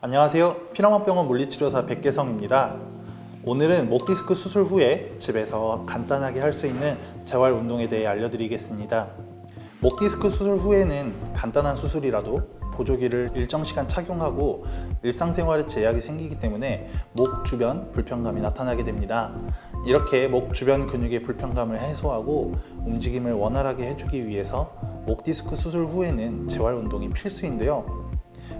안녕하세요. 피라마병원 물리치료사 백계성입니다. 오늘은 목 디스크 수술 후에 집에서 간단하게 할 수 있는 재활 운동에 대해 알려드리겠습니다. 목 디스크 수술 후에는 간단한 수술이라도 보조기를 일정 시간 착용하고 일상생활에 제약이 생기기 때문에 목 주변 불편감이 나타나게 됩니다. 이렇게 목 주변 근육의 불편감을 해소하고 움직임을 원활하게 해주기 위해서 목 디스크 수술 후에는 재활 운동이 필수인데요.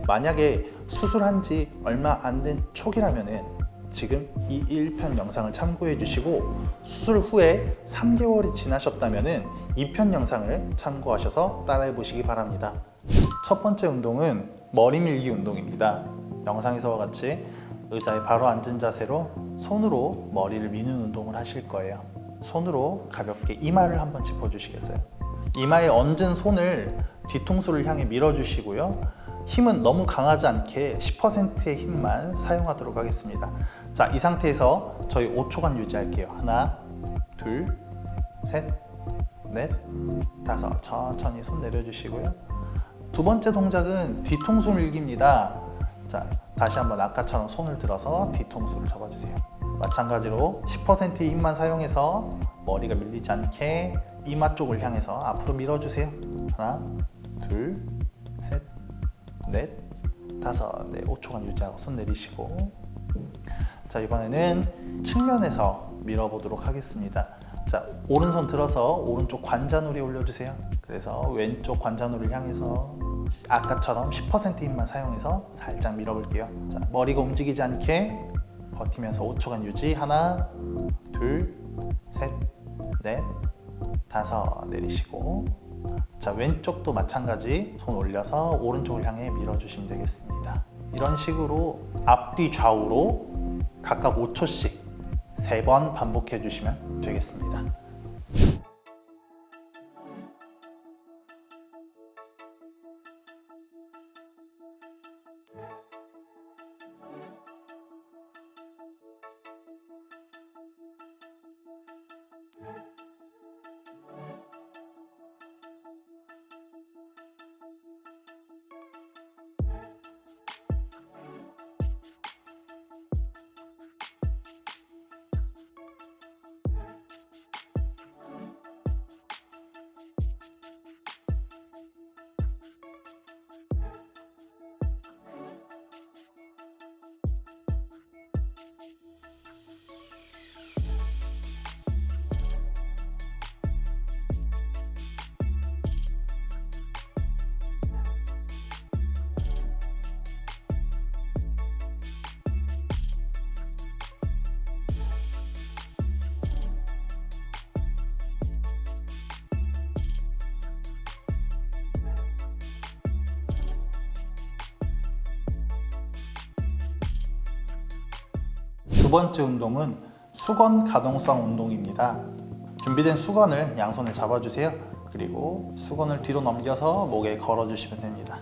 만약에 수술한 지 얼마 안 된 초기라면은 지금 이 1편 영상을 참고해 주시고 수술 후에 3개월이 지나셨다면은 2편 영상을 참고하셔서 따라해 보시기 바랍니다. 첫 번째 운동은 머리 밀기 운동입니다. 영상에서와 같이 의자에 바로 앉은 자세로 손으로 머리를 미는 운동을 하실 거예요. 손으로 가볍게 이마를 한번 짚어 주시겠어요? 이마에 얹은 손을 뒤통수를 향해 밀어 주시고요. 힘은 너무 강하지 않게 10%의 힘만 사용하도록 하겠습니다. 자, 이 상태에서 저희 5초간 유지할게요. 하나, 둘, 셋, 넷, 다섯. 천천히 손 내려주시고요. 두 번째 동작은 뒤통수 밀기입니다. 자, 다시 한번 아까처럼 손을 들어서 뒤통수를 잡아주세요. 마찬가지로 10%의 힘만 사용해서 머리가 밀리지 않게 이마 쪽을 향해서 앞으로 밀어주세요. 하나, 둘, 셋, 넷, 다섯, 네, 5초간 유지하고 손 내리시고 자 이번에는 측면에서 밀어보도록 하겠습니다. 자 오른손 들어서 오른쪽 관자놀이 올려주세요. 그래서 왼쪽 관자놀이를 향해서 아까처럼 10% 힘만 사용해서 살짝 밀어볼게요. 자 머리가 움직이지 않게 버티면서 5초간 유지 하나, 둘, 셋, 넷, 다섯 내리시고 자 왼쪽도 마찬가지 손 올려서 오른쪽을 향해 밀어주시면 되겠습니다. 이런 식으로 앞뒤 좌우로 각각 5초씩 세번 반복해 주시면 되겠습니다. 두 번째 운동은 수건 가동성 운동입니다. 준비된 수건을 양손에 잡아주세요. 그리고 수건을 뒤로 넘겨서 목에 걸어주시면 됩니다.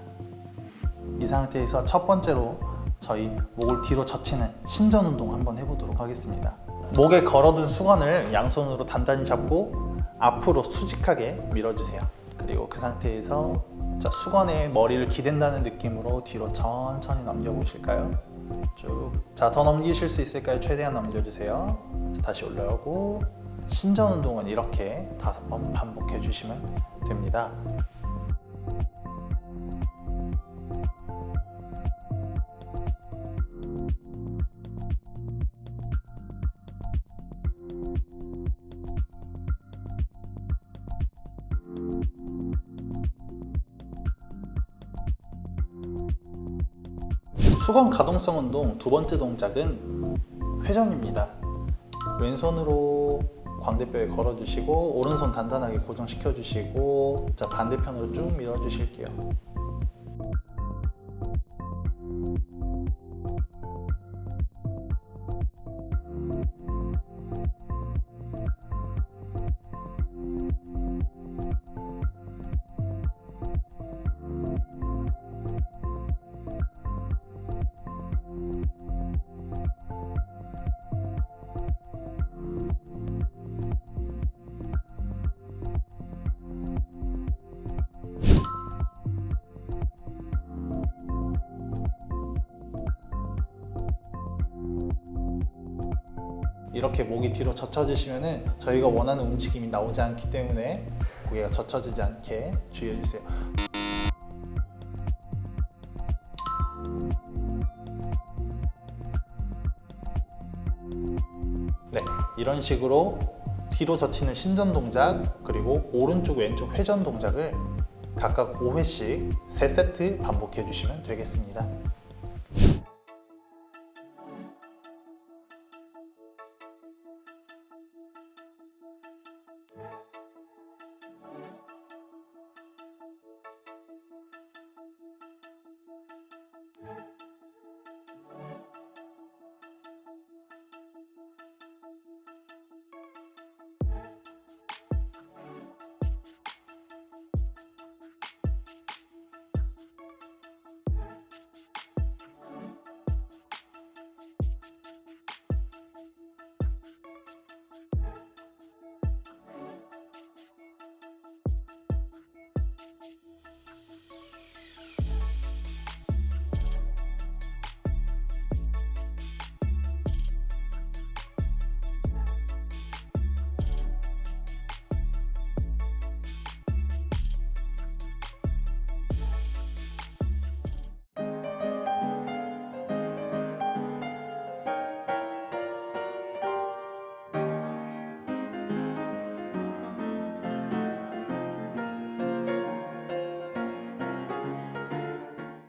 이 상태에서 첫 번째로 저희 목을 뒤로 젖히는 신전 운동 한번 해보도록 하겠습니다. 목에 걸어둔 수건을 양손으로 단단히 잡고 앞으로 수직하게 밀어주세요. 그리고 그 상태에서 자, 수건에 머리를 기댄다는 느낌으로 뒤로 천천히 넘겨보실까요? 쭉. 자, 더 넘기실 수 있을까요? 최대한 넘겨주세요. 자, 다시 올라오고 신전 운동은 이렇게 다섯 번 반복해 주시면 됩니다. 수건 가동성 운동 두 번째 동작은 회전입니다. 왼손으로 광대뼈에 걸어주시고 오른손 단단하게 고정시켜 주시고 자 반대편으로 쭉 밀어 주실게요. 이렇게 목이 뒤로 젖혀지시면은 저희가 원하는 움직임이 나오지 않기 때문에 고개가 젖혀지지 않게 주의해 주세요. 네, 이런 식으로 뒤로 젖히는 신전 동작 그리고 오른쪽 왼쪽 회전 동작을 각각 5회씩 3세트 반복해 주시면 되겠습니다.